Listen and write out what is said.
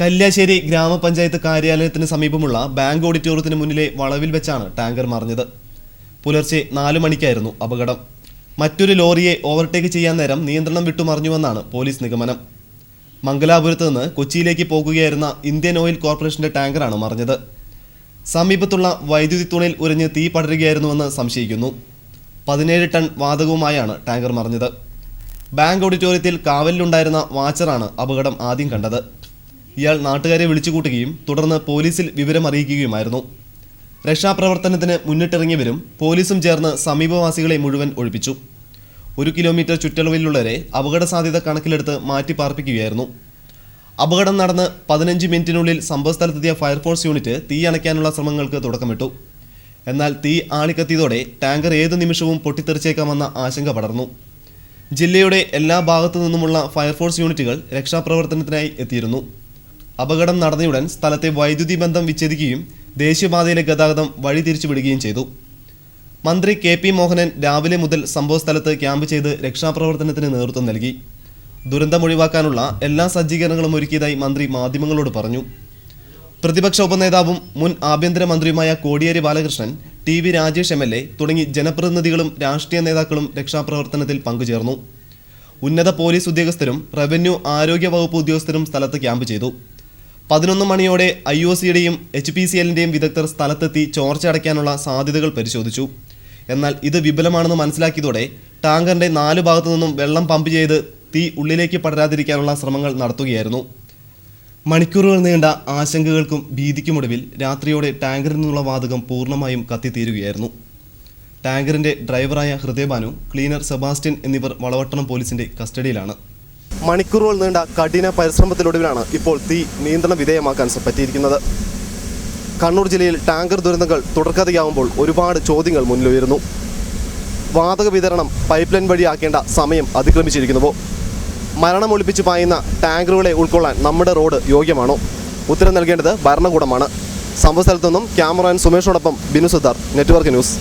കല്യാശ്ശേരി ഗ്രാമപഞ്ചായത്ത് കാര്യാലയത്തിന് സമീപമുള്ള ബാങ്ക് ഓഡിറ്റോറിയത്തിന് മുന്നിലെ വളവിൽ വെച്ചാണ് ടാങ്കർ മറിഞ്ഞത്. പുലർച്ചെ നാലു മണിക്കായിരുന്നു അപകടം. മറ്റൊരു ലോറിയെ ഓവർടേക്ക് ചെയ്യാൻ നേരം നിയന്ത്രണം വിട്ടുമറിഞ്ഞുവെന്നാണ് പോലീസ് നിഗമനം. മംഗലാപുരത്ത് നിന്ന് കൊച്ചിയിലേക്ക് പോകുകയായിരുന്ന ഇന്ത്യൻ ഓയിൽ കോർപ്പറേഷന്റെ ടാങ്കറാണ് മറിഞ്ഞത്. സമീപത്തുള്ള വൈദ്യുതി തുണയിൽ ഉരഞ്ഞ് തീ പടരുകയായിരുന്നുവെന്ന് സംശയിക്കുന്നു. പതിനേഴ് ടൺ വാതകവുമായാണ് ടാങ്കർ മറിഞ്ഞത്. ബാങ്ക് ഓഡിറ്റോറിയത്തിൽ കാവലിലുണ്ടായിരുന്ന വാച്ചറാണ് അപകടം ആദ്യം കണ്ടത്. ഇയാൾ നാട്ടുകാരെ വിളിച്ചുകൂട്ടുകയും തുടർന്ന് പോലീസിൽ വിവരം അറിയിക്കുകയുമായിരുന്നു. രക്ഷാപ്രവർത്തനത്തിന് മുന്നിട്ടിറങ്ങിയവരും പോലീസും ചേർന്ന് സമീപവാസികളെ മുഴുവൻ ഒഴിപ്പിച്ചു. ഒരു കിലോമീറ്റർ ചുറ്റളവിലുള്ളവരെ അപകട സാധ്യത കണക്കിലെടുത്ത് മാറ്റി പാർപ്പിക്കുകയായിരുന്നു. അപകടം നടന്ന് പതിനഞ്ച് മിനിറ്റിനുള്ളിൽ സംഭവസ്ഥലത്തെത്തിയ ഫയർഫോഴ്സ് യൂണിറ്റ് തീ അണയ്ക്കാനുള്ള ശ്രമങ്ങൾക്ക് തുടക്കമിട്ടു. എന്നാൽ തീ ആളിക്കത്തിയതോടെ ടാങ്കർ ഏതു നിമിഷവും പൊട്ടിത്തെറിച്ചേക്കാമെന്ന ആശങ്ക പടർന്നു. ജില്ലയുടെ എല്ലാ ഭാഗത്തു നിന്നുമുള്ള ഫയർഫോഴ്സ് യൂണിറ്റുകൾ രക്ഷാപ്രവർത്തനത്തിനായി എത്തിയിരുന്നു. അപകടം നടന്നയുടൻ സ്ഥലത്തെ വൈദ്യുതി ബന്ധം വിച്ഛേദിക്കുകയും ദേശീയപാതയിലെ ഗതാഗതം വഴി തിരിച്ചുവിടുകയും ചെയ്തു. മന്ത്രി കെ പി മോഹനൻ രാവിലെ മുതൽ സംഭവസ്ഥലത്ത് ക്യാമ്പ് ചെയ്ത് രക്ഷാപ്രവർത്തനത്തിന് നേതൃത്വം നൽകി. ദുരന്തം ഒഴിവാക്കാനുള്ള എല്ലാ സജ്ജീകരണങ്ങളും ഒരുക്കിയതായി മന്ത്രി മാധ്യമങ്ങളോട് പറഞ്ഞു. പ്രതിപക്ഷ ഉപനേതാവും മുൻ ആഭ്യന്തരമന്ത്രിയുമായ Kodiyeri Balakrishnan T V Rajesh M L A തുടങ്ങി ജനപ്രതിനിധികളും രാഷ്ട്രീയ നേതാക്കളും രക്ഷാപ്രവർത്തനത്തിൽ പങ്കുചേർന്നു. ഉന്നത പോലീസ് ഉദ്യോഗസ്ഥരും റവന്യൂ ആരോഗ്യ വകുപ്പ് ഉദ്യോഗസ്ഥരും സ്ഥലത്ത് ക്യാമ്പ് ചെയ്തു. പതിനൊന്ന് മണിയോടെ ഐ ഒ സിയുടെയും എച്ച് പി സി എല്ലിന്റെയും വിദഗ്ധർ സ്ഥലത്തെത്തി ചോർച്ച അടയ്ക്കാനുള്ള സാധ്യതകൾ പരിശോധിച്ചു. എന്നാൽ ഇത് വിപുലമാണെന്ന് മനസ്സിലാക്കിയതോടെ ടാങ്കറിന്റെ നാല് ഭാഗത്തു നിന്നും വെള്ളം പമ്പ് ചെയ്ത് തീ ഉള്ളിലേക്ക് പടരാതിരിക്കാനുള്ള ശ്രമങ്ങൾ നടത്തുകയായിരുന്നു. മണിക്കൂറുകൾ നീണ്ട ആശങ്കകൾക്കും ഭീതിക്കുമൊടുവിൽ രാത്രിയോടെ ടാങ്കറിൽ നിന്നുള്ള വാതകം പൂർണമായും കത്തിത്തീരുകയായിരുന്നു. ടാങ്കറിന്റെ ഡ്രൈവറായ ഹൃദയബാനു ക്ലീനർ സെബാസ്റ്റ്യൻ എന്നിവർ വളവട്ടണം പോലീസിന്റെ കസ്റ്റഡിയിലാണ്. മണിക്കൂറുകൾ നീണ്ട കഠിന പരിശ്രമത്തിലൊടുവിലാണ് ഇപ്പോൾ തീ നിയന്ത്രണ വിധേയമാക്കാൻ പറ്റിയിരിക്കുന്നത്. കണ്ണൂർ ജില്ലയിൽ ടാങ്കർ ദുരന്തങ്ങൾ തുടർക്കഥയാവുമ്പോൾ ഒരുപാട് ചോദ്യങ്ങൾ മുന്നിലുയരുന്നു. വാതക വിതരണം പൈപ്പ് ലൈൻ വഴിയാക്കേണ്ട സമയം അതിക്രമിച്ചിരിക്കുന്നുവോ? മരണമൊളിപ്പിച്ച് പായുന്ന ടാങ്കറുകളെ ഉൾക്കൊള്ളാൻ നമ്മുടെ റോഡ് യോഗ്യമാണോ? ഉത്തരം നൽകേണ്ടത് ഭരണകൂടമാണ്. സംഭവസ്ഥലത്തു നിന്നും ക്യാമറൻ സുമേഷോടൊപ്പം ബിനു സുധാർ നെറ്റ്വർക്ക് ന്യൂസ്.